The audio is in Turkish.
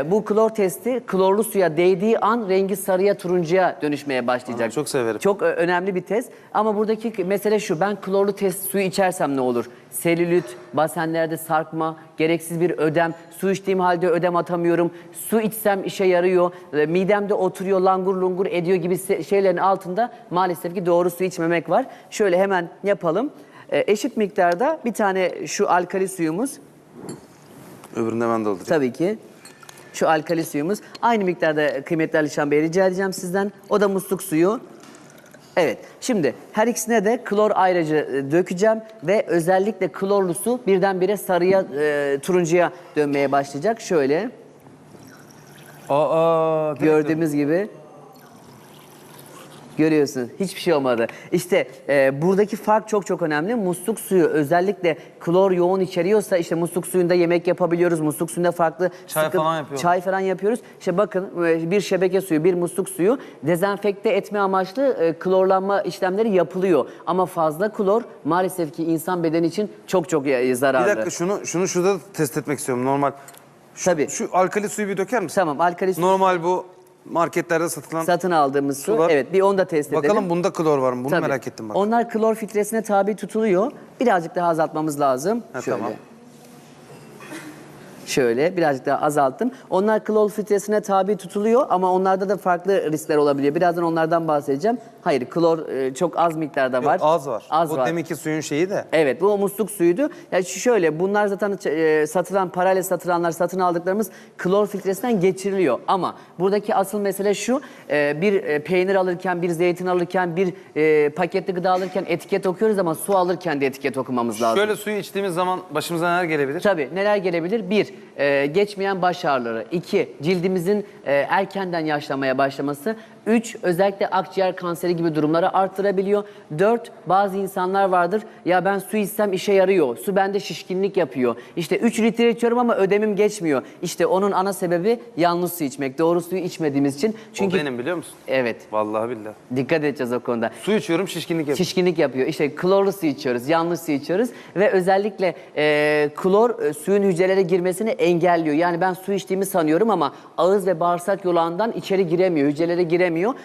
Ee, bu klor testi klorlu suya değdiği an rengi sarıya turuncuya dönüşmeye başlayacak. Aa, çok severim. Çok ö- önemli bir test. Ama buradaki mesele şu. Ben klorlu test suyu içersem ne olur? Selülit, basenlerde sarkma, gereksiz bir ödem. Su içtiğim halde ödem atamıyorum. Su içsem işe yarıyor. e, Midemde oturuyor, langur lungur ediyor gibi şeylerin altında maalesef ki doğru su içmemek var. Şöyle hemen yapalım. E, eşit miktarda bir tane şu alkali suyumuz. Öbürünü ben doldurayım. Tabii ki. Şu alkali suyumuz. Aynı miktarda kıymetli Alişan Bey rica edeceğim sizden. O da musluk suyu. Evet. Şimdi her ikisine de klor ayrıca e, dökeceğim ve özellikle klorlu su birdenbire sarıya, e, turuncuya dönmeye başlayacak. Şöyle Aa, gördüğümüz gibi. Görüyorsun hiçbir şey olmadı. İşte e, buradaki fark çok çok önemli. Musluk suyu özellikle klor yoğun içeriyorsa işte musluk suyunda yemek yapabiliyoruz. Musluk suyunda farklı Çay falan yapıyoruz. Çay falan yapıyoruz. İşte bakın e, bir şebeke suyu, bir musluk suyu dezenfekte etme amaçlı e, klorlanma işlemleri yapılıyor. Ama fazla klor maalesef ki insan bedeni için çok çok e, Bir zararlı. dakika şunu şunu şurada test etmek istiyorum normal. Şu, Tabii. Şu alkali suyu bir döker misin? Tamam alkali su Normal bu marketlerde satılan. satın aldığımız su. Sular. Evet bir onu da test edelim. Bakalım bunda klor var mı? Bunu Tabii. merak ettim bak. Onlar klor filtresine tabi tutuluyor. Birazcık daha azaltmamız lazım. Ha, Şöyle. tamam. Şöyle birazcık daha azalttım. Onlar klor filtresine tabi tutuluyor ama onlarda da farklı riskler olabiliyor. Birazdan onlardan bahsedeceğim. Hayır klor e, çok az miktarda var. Az var. Az o var. deminki suyun şeyi de. Evet bu musluk suyuydu. Ya şu şöyle bunlar zaten e, satılan parayla satılanlar satın aldıklarımız klor filtresinden geçiriliyor. Ama buradaki asıl mesele şu e, bir e, peynir alırken bir zeytin alırken bir e, paketli gıda alırken etiket okuyoruz ama su alırken de etiket okumamız lazım. Şöyle suyu içtiğimiz zaman başımıza neler gelebilir? Tabii neler gelebilir? Bir, geçmeyen baş ağrıları. İki, cildimizin e, erkenden yaşlanmaya başlaması. Üç, özellikle akciğer kanseri gibi durumları arttırabiliyor. Dört, bazı insanlar vardır. Ya ben su içsem işe yarıyor. Su bende şişkinlik yapıyor. İşte 3 litre içiyorum ama ödemim geçmiyor. İşte onun ana sebebi yanlış su içmek. Doğru suyu içmediğimiz için. Çünkü O benim biliyor musun? Evet. Vallahi billahi. Dikkat edeceğiz o konuda. Su içiyorum şişkinlik yapıyor. Şişkinlik yapıyor. İşte klorlu su içiyoruz, yanlış su içiyoruz ve özellikle e, klor e, suyun hücrelere girmesini engelliyor. Yani ben su içtiğimi sanıyorum ama ağız ve bağırsak yolağından içeri giremiyor, hücrelere giremiyor. oluyor.